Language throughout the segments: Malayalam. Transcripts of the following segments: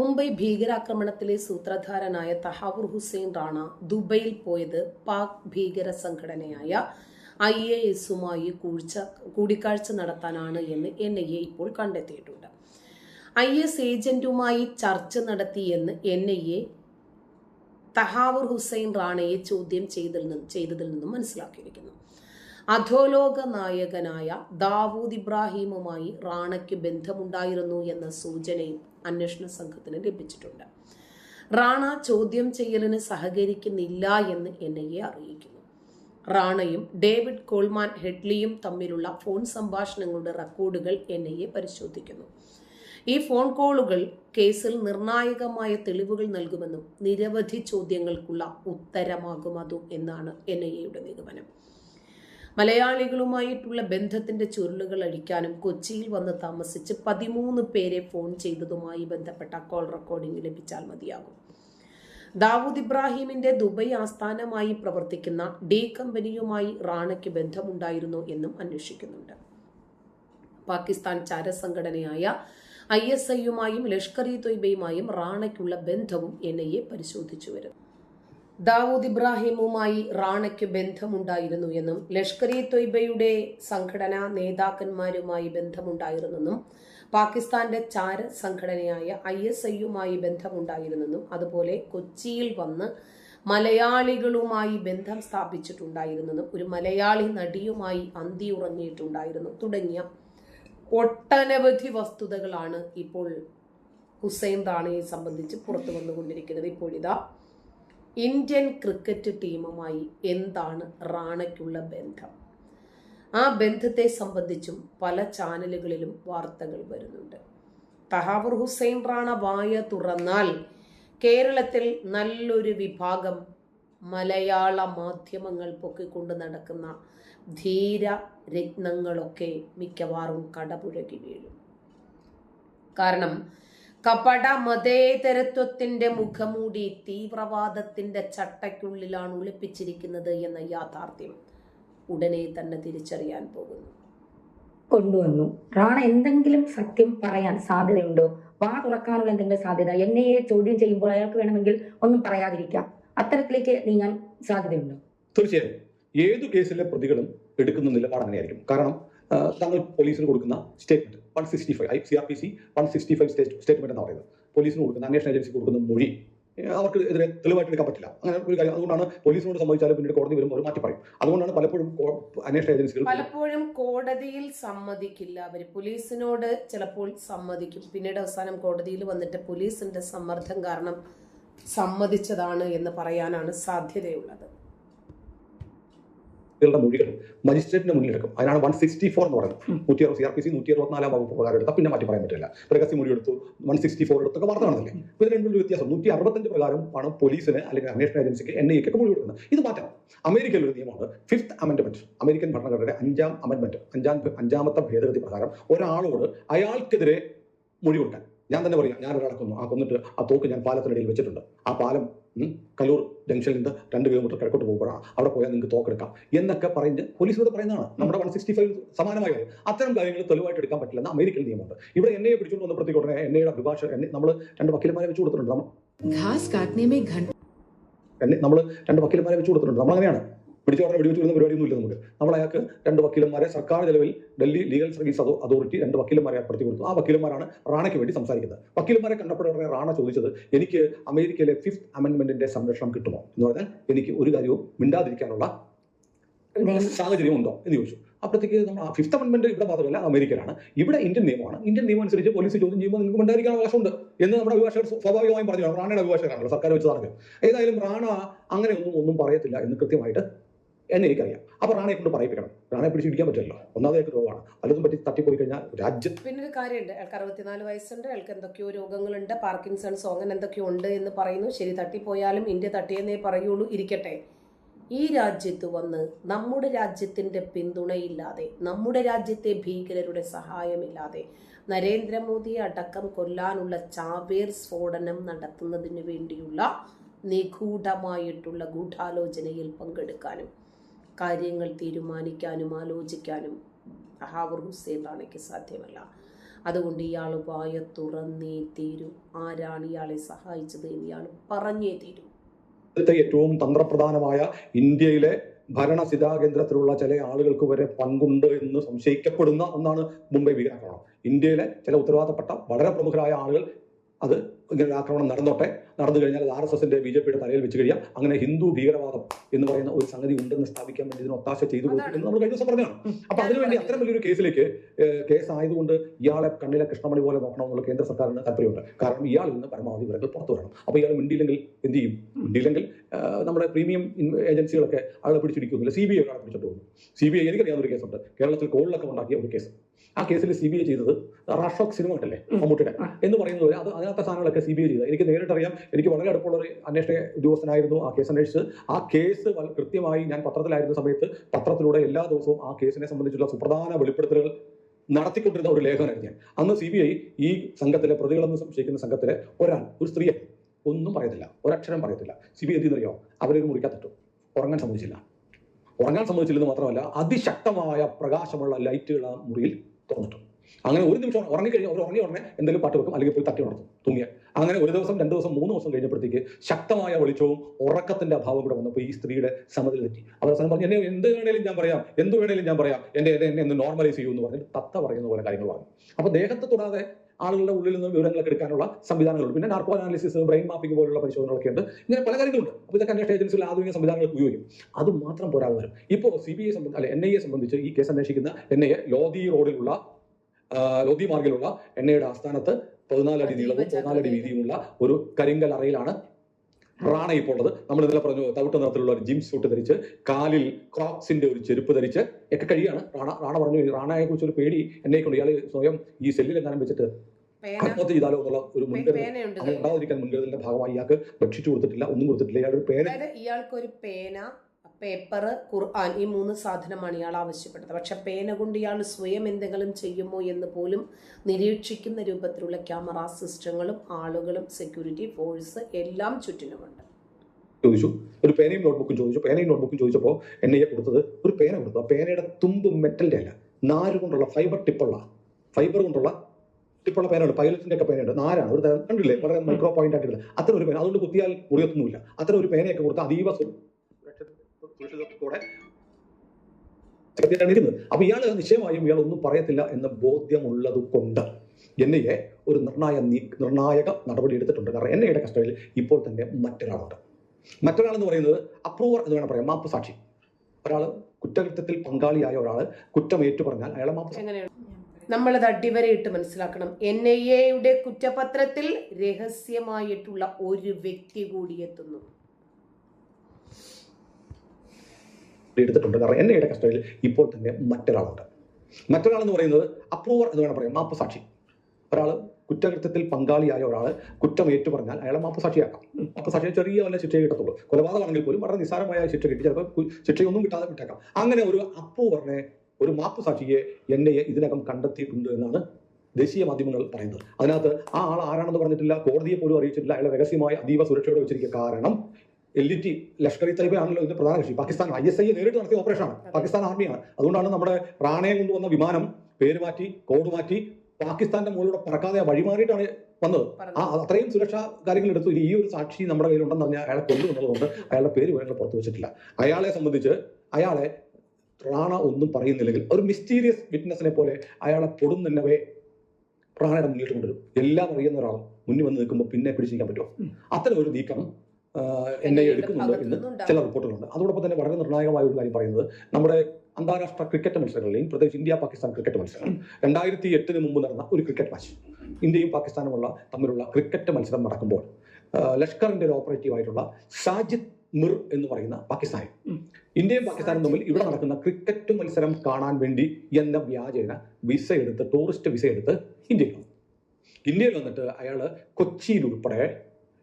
മുംബൈ ഭീകരാക്രമണത്തിലെ സൂത്രധാരനായ തഹാവൂർ ഹുസൈൻ റാണ ദുബൈയിൽ പോയത് പാക് ഭീകര സംഘടനയായ ഐ എ എസുമായി കൂഴ്ച കൂടിക്കാഴ്ച നടത്താനാണ് എന്ന് എൻ ഐ എ ഇപ്പോൾ കണ്ടെത്തിയിട്ടുണ്ട്. ഐ എസ് ഏജന്റുമായി ചർച്ച നടത്തിയെന്ന് N I A Tahawwur Hussain റാണയെ ചോദ്യം ചെയ്തതിൽ നിന്ന് ചെയ്തതിൽ നിന്നും മനസ്സിലാക്കിയിരിക്കുന്നു. അധോലോക നായകനായ ദാവൂദ് ഇബ്രാഹിമുമായി റാണയ്ക്ക് ബന്ധമുണ്ടായിരുന്നു എന്ന സൂചനയും അന്വേഷണ സംഘത്തിന് ലഭിച്ചിട്ടുണ്ട്. റാണ ചോദ്യം ചെയ്യലിന് സഹകരിക്കുന്നില്ല എന്ന് എൻ ഐ എ അറിയിക്കുന്നു. റാണയും ഡേവിഡ് കോൾമാൻ ഹെഡ്ലിയും തമ്മിലുള്ള ഫോൺ സംഭാഷണങ്ങളുടെ റെക്കോർഡുകൾ എൻ ഐ എ പരിശോധിക്കുന്നു. ഈ ഫോൺ കോളുകൾ കേസിൽ നിർണായകമായ തെളിവുകൾ നൽകുമെന്നും നിരവധി ചോദ്യങ്ങൾക്കുള്ള ഉത്തരമാകും അതും എന്നാണ് എൻ ഐ എയുടെ നിഗമനം. മലയാളികളുമായിട്ടുള്ള ബന്ധത്തിന്റെ ചുരുളുകൾ അഴിക്കാനും കൊച്ചിയിൽ വന്ന് താമസിച്ച് പതിമൂന്ന് പേരെ ഫോൺ ചെയ്തതുമായി ബന്ധപ്പെട്ട കോൾ റെക്കോർഡിംഗ് ലഭിച്ചാൽ മതിയാകും. ദാവൂദ് ഇബ്രാഹിമിന്റെ ദുബൈ ആസ്ഥാനമായി പ്രവർത്തിക്കുന്ന ഡി കമ്പനിയുമായി റാണയ്ക്ക് ബന്ധമുണ്ടായിരുന്നു എന്നും അന്വേഷിക്കുന്നുണ്ട്. പാകിസ്ഥാൻ ചാരസംഘടനയായ ഐ എസ് ഐയുമായും ലഷ്കർ ഇ തൊയ്ബയുമായും റാണയ്ക്കുള്ള ബന്ധവും എൻ ഐ എ പരിശോധിച്ചു വരുന്നു. ദാവൂദ് ഇബ്രാഹിമുമായി റാണയ്ക്ക് ബന്ധമുണ്ടായിരുന്നു എന്നും ലഷ്കർ ഇ തൊയ്ബയുടെ സംഘടനാ നേതാക്കന്മാരുമായി ബന്ധമുണ്ടായിരുന്നെന്നും പാകിസ്ഥാന്റെ ചാര സംഘടനയായ ഐ എസ് ഐയുമായി ബന്ധമുണ്ടായിരുന്നെന്നും അതുപോലെ കൊച്ചിയിൽ വന്ന് മലയാളികളുമായി ബന്ധം സ്ഥാപിച്ചിട്ടുണ്ടായിരുന്നെന്നും ഒരു മലയാളി നടിയുമായി അന്തി ഉറങ്ങിയിട്ടുണ്ടായിരുന്നു. തുടങ്ങിയ ഒട്ടനവധി വസ്തുതകളാണ് ഇപ്പോൾ ഹുസൈൻ റാണയെ സംബന്ധിച്ച് പുറത്തു വന്നുകൊണ്ടിരിക്കുന്നത്. ഇപ്പോഴിതാ ഇന്ത്യൻ ക്രിക്കറ്റ് ടീമുമായി എന്താണ് റാണയ്ക്കുള്ള ബന്ധം? ആ ബന്ധത്തെ സംബന്ധിച്ചും പല ചാനലുകളിലും വാർത്തകൾ വരുന്നുണ്ട്. തഹാവൂർ ഹുസൈൻ റാണ വായ തുറന്നാൽ കേരളത്തിൽ നല്ലൊരു വിഭാഗം മലയാള മാധ്യമങ്ങൾ പൊക്കിക്കൊണ്ട് നടക്കുന്ന ധീര രത്നങ്ങളൊക്കെ മിക്കവാറും കടപുഴകി വീഴും. കാരണം കപട മതേതരത്വത്തിന്റെ മുഖമൂടി തീവ്രവാദത്തിന്റെ ചട്ടയ്ക്കുള്ളിലാണ് ഒളിപ്പിച്ചിരിക്കുന്നത് എന്ന യാഥാർത്ഥ്യം ഉടനെ തന്നെ തിരിച്ചറിയാൻ പോകുന്നു. കൊണ്ടുവന്നു. റാണ എന്തെങ്കിലും സത്യം പറയാൻ സാധ്യതയുണ്ടോ? വാ തുറക്കാനുള്ള എന്തെങ്കിലും സാധ്യത? എന്നെ ചോദ്യം ചെയ്യുമ്പോൾ അയാൾക്ക് വേണമെങ്കിൽ ഒന്നും പറയാതിരിക്കാം. അത്തരത്തിലേക്ക് നീങ്ങാൻ സാധ്യതയുണ്ടോ? തീർച്ചയായും. ഏതു കേസിലെ പ്രതികളും എടുക്കുന്ന നിലപാട് അങ്ങനെയായിരിക്കും. കാരണം ആ, താങ്കൾ പോലീസിന് കൊടുക്കുന്ന statement one sixty five I C R P C one sixty five statement എന്ന് പറയുന്നത്. പോലീസിന് കൊടുക്കുന്ന അന്വേഷണ ഏജൻസി കൊടുക്കുന്ന മൊഴി അവർക്ക് എതിരെ തെളിവായിട്ട് എടുക്കാൻ പറ്റില്ല. അങ്ങനെ ഒരു കാര്യം അതുകൊണ്ടാണ് പോലീസിനോട് സംബന്ധിച്ചാലും പിന്നീട് കോടതി വരുമ്പോൾ അവർ മാറ്റി പറയും അതുകൊണ്ടാണ് പലപ്പോഴും അന്വേഷണ ഏജൻസികൾ പലപ്പോഴും കോടതിയിൽ സമ്മതിക്കില്ല അവർ പോലീസിനോട് ചിലപ്പോൾ സമ്മതിക്കും. പിന്നീട് അവസാനം കോടതിയിൽ വന്നിട്ട് പോലീസിന്റെ സമ്മർദ്ദം കാരണം സമ്മതിച്ചതാണ് എന്ന് പറയാനാണ് സാധ്യതയുള്ളത്. യുടെ മൊഴികൾ മജിസ്ട്രേറ്റിന്റെ മുന്നിലെടുക്കും അതിനാണ് വൺ സിക്സ്റ്റി ഫോർ എന്ന് പറയുന്നത്. നൂറ്റി അറുപത് സി ആർ പി സി നൂറ്റി അറുപത്തിനാലാം വകുപ്പ് പ്രകാരം എടുത്താൽ പിന്നെ മാറ്റി പറയാൻ പറ്റില്ല. പ്രകസി മൊഴി എടുത്തു വൺ സിക്സ്റ്റി ഫോർ എടുത്തൊക്കെ വാർത്ത കാണുന്നില്ലേ ഇത് രണ്ടും വ്യത്യാസം. നൂറ്റി അറുപത്തഞ്ച് പ്രകാരം ആണ് പോലീസിന് അല്ലെങ്കിൽ അന്വേഷണ ഏജൻസിക്ക് എൻ ഐക്ക് മൊഴി കൊടുക്കുന്നത് ഇത് മാറ്റാം അമേരിക്കയിൽ ഒരു നിയമമാണ് ഫിഫ്ത് അമെൻഡ്മെന്റ് അമേരിക്കൻ ഭരണഘടനയുടെ അഞ്ചാം അമെൻഡ്മെന്റ് അഞ്ചാം അഞ്ചാമത്തെ ഭേദഗതി പ്രകാരം ഒരാളോട് അയാൾക്കെതിരെ മൊഴി കൊടുക്കാൻ. ഞാൻ തന്നെ പറയാം ഞാൻ ഒരാളെ കൊന്നു. ആ കൊന്നിട്ട് ആ തോക്ക് ഞാൻ പാലത്തിനിടയിൽ വെച്ചിട്ടുണ്ട്. ആ പാലം കലൂർ ജംഗ്ഷനിൽ നിന്ന് രണ്ട് കിലോമീറ്റർ കിഴക്കോട്ട് പോകുമ്പോഴാണ് അവിടെ പോയാൽ നിങ്ങൾക്ക് തോക്കെടുക്കാം എന്നൊക്കെ പറഞ്ഞ് പോലീസിനോട് പറയുന്നതാണ്. നമ്മുടെ വൺ സിക്സ്റ്റി ഫൈവ് സമാനമായ കാര്യം. അത്തരം കാര്യങ്ങൾ തെളിവായിട്ട് എടുക്കാൻ പറ്റില്ലെന്ന് അമേരിക്കൻ നിയമമുണ്ട്. ഇവിടെ എന്നെ പിടിച്ചുകൊണ്ട് വന്നപ്പോഴത്തേക്ക് ഉടനെ എന്നയുടെ അഭിഭാഷകൻ നമ്മൾ രണ്ട് വക്കീലന്മാരെ വെച്ച് കൊടുത്തിട്ടുണ്ട്. നമ്മൾ നമ്മൾ രണ്ട് വക്കീലന്മാരെ വെച്ച് കൊടുത്തിട്ടുണ്ട്. നമ്മൾ അങ്ങനെയാണ് പിടിച്ച ഉടനെ വെടിവെച്ച് വരുന്ന പരിപാടിയൊന്നും ഇല്ല നമുക്ക്. നമ്മൾ അയാൾക്ക് രണ്ട് വക്കീലന്മാരെ സർക്കാർ ചെലവിൽ ഡൽഹി ലീഗൽ സർവീസ് അതോ അതോറിറ്റി രണ്ട് വക്കീലന്മാരെ ഏർപ്പെടുത്തി കൊടുത്തു. ആ വക്കീലന്മാരാണ് റാണയ്ക്ക് വേണ്ടി സംസാരിക്കുന്നത്. വക്കീലന്മാരെ കണ്ടപ്പോഴേ റാണ ചോദിച്ചത് എനിക്ക് അമേരിക്കയിലെ ഫിഫ്ത് അമെന്റ്മെന്റിന്റെ സംരക്ഷണം കിട്ടുമോ? എന്ന് പറഞ്ഞാൽ എനിക്ക് ഒരു കാര്യവും മിണ്ടാതിരിക്കാനുള്ള സാഹചര്യം ഉണ്ടോ എന്ന് ചോദിച്ചു. അപ്പോഴത്തേക്ക് നമ്മൾ ഫിഫ്ത് അമെന്റ്മെന്റ് ഇവിടെ മാത്രമല്ല അമേരിക്കയിലാണ്. ഇവിടെ ഇന്ത്യൻ നിയമമാണ്. ഇന്ത്യൻ നിയമം അനുസരിച്ച് പോലീസ് ചോദ്യം ചെയ്യുമ്പോൾ നിങ്ങൾക്ക് ഉണ്ടായിരിക്കാൻ അവകാശമുണ്ട് എന്ന് നമ്മുടെ അഭിഭാഷകർ സ്വാഭാവികമായും പറഞ്ഞു റാണയുടെ അഭിഭാഷകരാണല്ലോ സർക്കാർ വെച്ചതാണ് ഏതായാലും റാണ അങ്ങനെ ഒന്നും ഒന്നും പറയത്തില്ല എന്ന് കൃത്യമായിട്ട് എന്നെ എനിക്കറിയാം. അപ്പൊ റാണയെ കൊണ്ട് പറയിപ്പിക്കണം. റാണയെ പിടിച്ച് ഇടിക്കാൻ പറ്റില്ലല്ലോ. ഒന്നാമതായിട്ട് രോഗമാണ്. പലതും പറ്റി തട്ടിപ്പോയി കഴിഞ്ഞാൽ രാജ്യത്ത് പിന്നെ ഒരു കാര്യമുണ്ട്. അയാൾക്ക് അറുപത്തിനാല് വയസ്സുണ്ട്. അയാൾക്ക് എന്തൊക്കെയോ രോഗങ്ങളുണ്ട്. പാർക്കിൻസൺസോ അങ്ങനെ എന്തൊക്കെയോ ഉണ്ട് എന്ന് പറയുന്നു. ശരി തട്ടിപ്പോയാലും ഇന്ത്യ തട്ടിയെന്നേ പറയുള്ളൂ. ഇരിക്കട്ടെ. ഈ രാജ്യത്ത് വന്ന് നമ്മുടെ രാജ്യത്തിന്റെ പിന്തുണയില്ലാതെ നമ്മുടെ രാജ്യത്തെ ഭീകരരുടെ സഹായമില്ലാതെ നരേന്ദ്രമോദിയെ അടക്കം കൊല്ലാനുള്ള ചാവേർ സ്ഫോടനം നടത്തുന്നതിന് വേണ്ടിയുള്ള നിഗൂഢമായിട്ടുള്ള ഗൂഢാലോചനയിൽ പങ്കെടുക്കാനും കാര്യങ്ങൾ തീരുമാനിക്കാനും ആലോചിക്കാനും ഹാവൂർ ഹുസൈൻ റാണയ്ക്ക് സാധ്യമല്ല. അതുകൊണ്ട് ഇയാൾ വായ തുറന്നേ തീരും. ആരാണ് ഇയാളെ സഹായിച്ചത് എന്ന് ഇയാൾ പറഞ്ഞേ തീരും. ഏറ്റവും തന്ത്രപ്രധാനമായ ഇന്ത്യയിലെ ഭരണ കേന്ദ്രത്തിലുള്ള ചില ആളുകൾക്ക് വരെ പങ്കുണ്ട് എന്ന് സംശയിക്കപ്പെടുന്ന ഒന്നാണ് മുംബൈ ഭീകരാക്രമണം. ഇന്ത്യയിലെ ചില ഉത്തരവാദപ്പെട്ട വളരെ പ്രമുഖരായ ആളുകൾ അത് ഇങ്ങനെ ആക്രമണം നടന്നോട്ടെ. നടന്നു കഴിഞ്ഞാൽ അത് ആർ എസ് എസിന്റെ ബി ജെ പിയുടെ തലയിൽ വെച്ച് കഴിയാം. അങ്ങനെ ഹിന്ദു ഭീകരവാദം എന്ന് പറയുന്ന ഒരു സംഗതി ഉണ്ടെന്ന് സ്ഥാപിക്കാൻ വേണ്ടി ഇതിന് ഒത്താശ ചെയ്തു കൊടുത്തു നമ്മൾ കഴിഞ്ഞ ദിവസം പറഞ്ഞതാണ്. അപ്പൊ അതിനുവേണ്ടി അത്തരം വലിയൊരു കേസിലേക്ക് കേസ് ആയതുകൊണ്ട് ഇയാളെ കണ്ണിലെ കൃഷ്ണമണി പോലെ നോക്കണമെന്നുള്ള കേന്ദ്ര സർക്കാരിന് താല്പര്യമുണ്ട്. കാരണം ഇയാൾ ഇന്ന് പരമാവധി വിവരങ്ങൾ പുറത്തു വരണം. അപ്പൊ ഇയാൾ മിണ്ടിയില്ലെങ്കിൽ എന്ത് ചെയ്യും? മിണ്ടിയില്ലെങ്കിൽ നമ്മുടെ പ്രീമിയം ഏജൻസികളൊക്കെ ആളെ പിടിച്ചിരിക്കുന്നില്ല സി ബി ഐ ഒരാളെ പിടിച്ചിട്ട് പോകുന്നു. സി ബി ഐ എനിക്കറിയാവുന്ന ഒരു കേസുണ്ട്. കേരളത്തിൽ കോളിലൊക്കെ ഉണ്ടാക്കിയ ഒരു കേസ്. ആ കേസിൽ സി ബി ഐ ചെയ്തത് റാഷോക്ക് സിനിമ ഉണ്ടല്ലേ മമ്മൂട്ടിയുടെ. എന്ന് പറയുന്നത് പോലെ അത് അതിനകത്തെ സാധനങ്ങളൊക്കെ സി ബി ഐ ചെയ്തത്. എനിക്ക് നേരിട്ടറിയാം എനിക്ക് വളരെ അടുപ്പമുള്ള ഒരു അന്വേഷണ ഉദ്യോഗസ്ഥനായിരുന്നു ആ കേസ് അന്വേഷിച്ച് ആ കേസ് കൃത്യമായി ഞാൻ പത്രത്തിലായിരുന്ന സമയത്ത് പത്രത്തിലൂടെ എല്ലാ ദിവസവും ആ കേസിനെ സംബന്ധിച്ചുള്ള സുപ്രധാന വെളിപ്പെടുത്തലുകൾ നടത്തിക്കൊണ്ടിരുന്ന ഒരു ലേഖനായിരുന്നു ഞാൻ. അന്ന് സി ബി ഐ ഈ സംഘത്തിലെ പ്രതികളെന്ന് സംശയിക്കുന്ന സംഘത്തിലെ ഒരാൾ ഒരു സ്ത്രീയെ ഒന്നും പറയത്തില്ല. ഒരക്ഷരം പറയത്തില്ല. സി ബി ഐ എന്തെന്നറിയോ അവരൊരു മുറിക്കത്തിട്ടു ഉറങ്ങാൻ സമ്മതിച്ചില്ല. ഉറങ്ങാൻ സമ്മതിച്ചില്ലെന്ന് മാത്രമല്ല അതിശക്തമായ പ്രകാശമുള്ള ലൈറ്റുകൾ ആ മുറിയിൽ തുറന്നിട്ടു അങ്ങനെ ഒരു നിമിഷം ഉറങ്ങിക്കഴിഞ്ഞാൽ അവർ ഉറങ്ങി ഉടനെ എന്തെങ്കിലും പാട്ട് വെക്കും അല്ലെങ്കിൽ പോയി തട്ടി ഉണർത്തും തൂങ്ങിയ അങ്ങനെ ഒരു ദിവസം രണ്ട് ദിവസം മൂന്ന് ദിവസം കഴിഞ്ഞപ്പോഴത്തേക്ക് ശക്തമായ വെളിച്ചവും ഉറക്കത്തിന്റെ അഭാവം കൂടെ വന്നപ്പോൾ ഈ സ്ത്രീയുടെ സമ്മതിൽ തെറ്റി. അവസാനം പറഞ്ഞു എന്നെ എന്ത് വേണേലും ഞാൻ പറയാം എന്ത് വേണേലും ഞാൻ പറയാം. എന്റെ എന്നെ നോർമലൈസ് ചെയ്യൂ എന്ന് പറഞ്ഞിട്ട് തത്ത പറയുന്ന പോലെ കാര്യങ്ങൾ പറഞ്ഞു. അപ്പൊ ദേഹത്തെ തൊടാതെ ആളുകളുടെ ഉള്ളിൽ നിന്ന് വിവരങ്ങളൊക്കെ എടുക്കാനുള്ള സംവിധാനങ്ങളുണ്ട്. പിന്നെ നാർക്കോ അനാലിസിസ് ബ്രെയിൻ മാപ്പിംഗ് പോലുള്ള പരിശോധനകളൊക്കെ ഉണ്ട് ഇങ്ങനെ പല കാര്യങ്ങളുണ്ട് അപ്പോൾ ഇതൊക്കെ അന്വേഷണ ഏജൻസികൾ ആധുനിക സംവിധാനങ്ങൾ ഉപയോഗിക്കും. അത് മാത്രം പോരാതെ വരും. ഇപ്പോൾ സി ബി ഐ സംബന്ധ അല്ലെ എൻ ഐ എ സംബന്ധിച്ച് ഈ കേസ് അന്വേഷിക്കുന്ന എൻ ഐ എ ലോധി റോഡിലുള്ള ലോധി മാർഗിലുള്ള എൻ ഐയുടെ ആസ്ഥാനത്ത് പതിനാലടി നീളവും പതിനാലടി വീതിയുമുള്ള ഒരു കരിങ്കൽ അറയിലാണ് റാണ ഇപ്പോൾ ഉള്ളത്. നമ്മൾ ഇന്നലെ പറഞ്ഞു തവിട്ട് നിറത്തിലുള്ള ഒരു ജിം സൂട്ട് ധരിച്ച് കാലിൽ ക്രോക്സിന്റെ ഒരു ചെരുപ്പ് ധരിച്ച് ഒക്കെ കഴിയാണ് റാണ. റാണ പറഞ്ഞു "ഈ റാണയെ കുറിച്ച് ഒരു പേടി എന്നെ കൊണ്ട് ഇയാൾ സ്വയം ഈ സെല്ലിൽ എങ്ങാനും വെച്ചിട്ട് ആത്മഹത്യ ചെയ്താലോ എന്നുള്ള ഒരു മുൻകരുതൽ. ഉണ്ടാവാതിരിക്കാൻ മുൻകരുതലിന്റെ ഭാഗമായി ഇയാൾക്ക് ഭക്ഷിച്ചു കൊടുത്തിട്ടില്ല ഒന്നും കൊടുത്തിട്ടില്ല. ഇയാൾ ഒരു പേന പേപ്പർ ഖുർആൻ ഈ മൂന്ന് സാധനമാണ് ഇയാൾ ആവശ്യപ്പെട്ടത്. പക്ഷെ പേന കൊണ്ട് ഇയാൾ സ്വയം എന്തെങ്കിലും ചെയ്യുമോ എന്ന് പോലും നിരീക്ഷിക്കുന്ന രൂപത്തിലുള്ള ക്യാമറ സിസ്റ്റങ്ങളും ആളുകളും സെക്യൂരിറ്റി ഫോഴ്സ് എല്ലാം ചുറ്റിനുമുണ്ട്. ചോദിച്ചു. ഒരു പേനയും നോട്ട്ബുക്കും ചോദിച്ചു. പേനയും നോട്ട്ബുക്കും ചോദിച്ചപ്പോൾ എന്നെ കൊടുത്തത് ഒരു പേന കൊടുത്തു. ആ പേനയുടെ തുമ്പ് മെറ്റലിന്റെ അല്ല നാര് കൊണ്ടുള്ള ഫൈബർ ടിപ്പുള്ള ഫൈബർ കൊണ്ടുള്ള ടിപ്പുള്ള പേനയുണ്ട് പൈലറ്റിന്റെ ഒക്കെ പേനയുണ്ട് നാരാണ് ഒരു കണ്ടില്ലേ? വളരെ മൈക്രോ പോയിന്റ് ആയിട്ടുള്ള അത്ര ഒരു പേന അതുകൊണ്ട് കുത്തിയാൽ മുറിയത്തൊന്നുമില്ല അത്ര ഒരു പേനയൊക്കെ കൊടുത്ത് അതീവ സു- സുരക്ഷിതത്വത്തോടെ സെക്രട്ടറിയാണ് ഇരുന്നത് അപ്പൊ ഇയാൾ നിശ്ചയമായും ഇയാൾ ഒന്നും പറയത്തില്ല എന്ന ബോധ്യമുള്ളത് കൊണ്ട് എൻ ഐ എ ഒരു നിർണായ നിർണായക നടപടി എടുത്തിട്ടുണ്ട്. കാരണം എൻ ഐയുടെ കസ്റ്റഡിയിൽ ഇപ്പോൾ തന്നെ മറ്റൊരാളുണ്ട്. മറ്റൊരാൾ എന്ന് പറയുന്നത് അപ്രൂവർ എന്ന് വേണം പറയാം മാപ്പ് സാക്ഷി ഒരാൾ കുറ്റകൃത്യത്തിൽ പങ്കാളിയായ ഒരാൾ കുറ്റം ഏറ്റു പറഞ്ഞാൽ അയാളെ മാപ്പ് നമ്മളത് അടിവരയിട്ട് മനസ്സിലാക്കണം. എൻ ഐ എയുടെ കുറ്റപത്രത്തിൽ രഹസ്യമായിട്ടുള്ള ഒരു വ്യക്തി കൂടി എത്തുന്നു. എടുത്തിട്ടുണ്ട്. കാരണം എൻ ഐയുടെ കസ്റ്റഡിയിൽ ഇപ്പോൾ തന്നെ മറ്റൊരാളുണ്ട്. മറ്റൊരാൾ എന്ന് പറയുന്നത് അപ്രൂവർ എന്ന് വേണം പറയാം മാപ്പ് സാക്ഷി ഒരാൾ കുറ്റകൃത്യത്തിൽ പങ്കാളിയായ ഒരാൾ കുറ്റം ഏറ്റു പറഞ്ഞാൽ അയാളെ മാപ്പ് സാക്ഷിയെ ചെറിയ വല്ല ശിക്ഷയെ കിട്ടത്തുള്ളൂ. കൊലപാതകമാണെങ്കിൽ പോലും വളരെ നിസ്സാരമായ ശിക്ഷ കിട്ടി. ചിലപ്പോൾ ശിക്ഷയൊന്നും കിട്ടാതെ വിട്ടേക്കാം. അങ്ങനെ ഒരു അപ്രൂവറിനെ ഒരു മാപ്പ് സാക്ഷിയെ എൻ ഐ എ ഇതിനകം കണ്ടെത്തിയിട്ടുണ്ട് എന്നാണ് ദേശീയ മാധ്യമങ്ങൾ പറയുന്നത്. അതിനകത്ത് ആ ആൾ ആരാണെന്ന് പറഞ്ഞിട്ടില്ല കോടതിയെ പോലും അറിയിച്ചിട്ടില്ല അയാളെ രഹസ്യമായ അതീവ സുരക്ഷയോടെ വെച്ചിരിക്കുക. കാരണം L E T Lashkar e Taiba ആണല്ലോ ഇതിന്റെ പ്രധാന കക്ഷി. പാകിസ്ഥാൻ ഐ എസ് ഐ നേരിട്ട് നടത്തിയ ഓപ്പറേഷനാണ് പാകിസ്ഥാൻ ആർമിയാണ് അതുകൊണ്ടാണ് നമ്മുടെ റാണയെ കൊണ്ടുവന്ന വിമാനം പേര് മാറ്റി കോഡ് മാറ്റി പാകിസ്ഥാന്റെ മുകളിലൂടെ പറക്കാതെ വഴിമാറിയിട്ടാണ് വന്നത്. ആ അത്രയും സുരക്ഷാ കാര്യങ്ങൾ എടുത്തു. ഈ ഒരു സാക്ഷി നമ്മുടെ കയ്യിലുണ്ടെന്ന് പറഞ്ഞാൽ അയാളെ കൊണ്ടുവന്നതുകൊണ്ട് അയാളുടെ പേര് വിവരങ്ങൾ പുറത്തു വെച്ചിട്ടില്ല. അയാളെ സംബന്ധിച്ച് അയാളെ റാണ ഒന്നും പറയുന്നില്ലെങ്കിൽ ഒരു മിസ്റ്റീരിയസ് വിറ്റ്നസിനെ പോലെ അയാളെ പൊടുന്നവേ റാണയുടെ മുന്നിൽ കൊണ്ടുവരും. എല്ലാം അറിയുന്ന ഒരാൾ മുന്നിൽ വന്ന് നിൽക്കുമ്പോൾ പിന്നെ പിടിച്ചിരിക്കാൻ പറ്റുമോ? അത്തരം ഒരു നീക്കം എൻ ഐ എടുക്കുന്നുണ്ട് എന്ന് ചില റിപ്പോർട്ടുകളുണ്ട്. അതോടൊപ്പം തന്നെ വളരെ നിർണായകമായ ഒരു കാര്യം പറയുന്നത് നമ്മുടെ അന്താരാഷ്ട്ര ക്രിക്കറ്റ് മത്സരങ്ങളിലെയും പ്രത്യേകിച്ച് ഇന്ത്യ പാകിസ്ഥാൻ ക്രിക്കറ്റ് മത്സരങ്ങൾ രണ്ടായിരത്തി എട്ടിന് മുമ്പ് നടന്ന ഒരു ക്രിക്കറ്റ് മാച്ച് ഇന്ത്യയും പാകിസ്ഥാനുമുള്ള തമ്മിലുള്ള ക്രിക്കറ്റ് മത്സരം നടക്കുമ്പോൾ ലഷ്കറിന്റെ ഒരു ഓപ്പറേറ്റീവ് ആയിട്ടുള്ള സാജിദ് മിർ എന്ന് പറയുന്ന പാകിസ്ഥാനി ഇന്ത്യയും പാകിസ്ഥാനും തമ്മിൽ ഇവിടെ നടക്കുന്ന ക്രിക്കറ്റ് മത്സരം കാണാൻ വേണ്ടി എന്ന വ്യാജേന വിസ എടുത്ത് ടൂറിസ്റ്റ് വിസ എടുത്ത് ഇന്ത്യയിൽ വന്നു. ഇന്ത്യയിൽ വന്നിട്ട് അയാൾ കൊച്ചിയിൽ ഉൾപ്പെടെ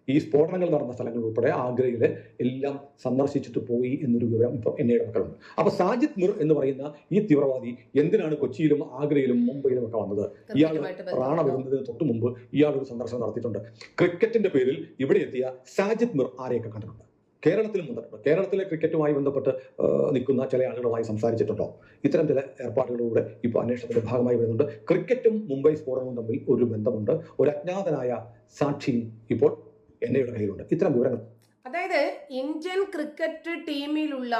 ഈ സ്ഫോടനങ്ങൾ നടന്ന സ്ഥലങ്ങൾ ഉൾപ്പെടെ ആഗ്രയിൽ എല്ലാം സന്ദർശിച്ചിട്ട് പോയി എന്നൊരു വിവരം ഇപ്പം എന്നയുടെ മക്കളുണ്ട് അപ്പൊ സാജിദ് മിർ എന്ന് പറയുന്ന ഈ തീവ്രവാദി എന്തിനാണ് കൊച്ചിയിലും ആഗ്രയിലും മുംബൈയിലും ഒക്കെ വന്നത്? ഇയാൾ പ്രാണ റാണ? വരുന്നതിന് തൊട്ട് മുമ്പ് ഇയാൾ ഒരു സന്ദർശനം നടത്തിയിട്ടുണ്ട്. ക്രിക്കറ്റിന്റെ പേരിൽ ഇവിടെ എത്തിയ സാജിദ് മിർ ആരെയൊക്കെ കണ്ടിട്ടുണ്ട്? കേരളത്തിലും വന്നിട്ടുണ്ട്. കേരളത്തിലെ ക്രിക്കറ്റുമായി ബന്ധപ്പെട്ട് നിൽക്കുന്ന ചില ആളുകളുമായി സംസാരിച്ചിട്ടുണ്ടോ? ഇത്തരം ചില ഏർപ്പാടുകളിലൂടെ ഇപ്പോൾ അന്വേഷണത്തിന്റെ ഭാഗമായി വരുന്നുണ്ട്. ക്രിക്കറ്റും മുംബൈ സ്ഫോടനവും തമ്മിൽ ഒരു ബന്ധമുണ്ട്. ഒരു അജ്ഞാതനായ സാക്ഷിയും ഇപ്പോൾ എന്നയുടെ കയ്യിലുണ്ട്. ഇത്തരം വിവരങ്ങൾ. അതായത് ഇന്ത്യൻ ക്രിക്കറ്റ് ടീമിലുള്ള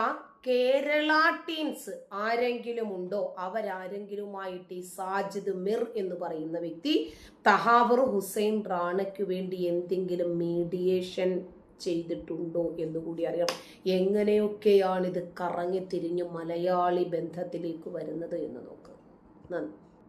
കേരള ടീംസ് ആരെങ്കിലും ഉണ്ടോ? അവരാരെങ്കിലുമായിട്ട് ഈ സാജിദ് മിർ എന്ന് പറയുന്ന വ്യക്തി തഹാവർ ഹുസൈൻ റാണയ്ക്ക് വേണ്ടി എന്തെങ്കിലും മീഡിയേഷൻ ചെയ്തിട്ടുണ്ടോ എന്ന് കൂടി എങ്ങനെയൊക്കെയാണിത് കറങ്ങി തിരിഞ്ഞ് മലയാളി ബന്ധത്തിലേക്ക് വരുന്നത് എന്ന് നോക്കാം. നന്ദി.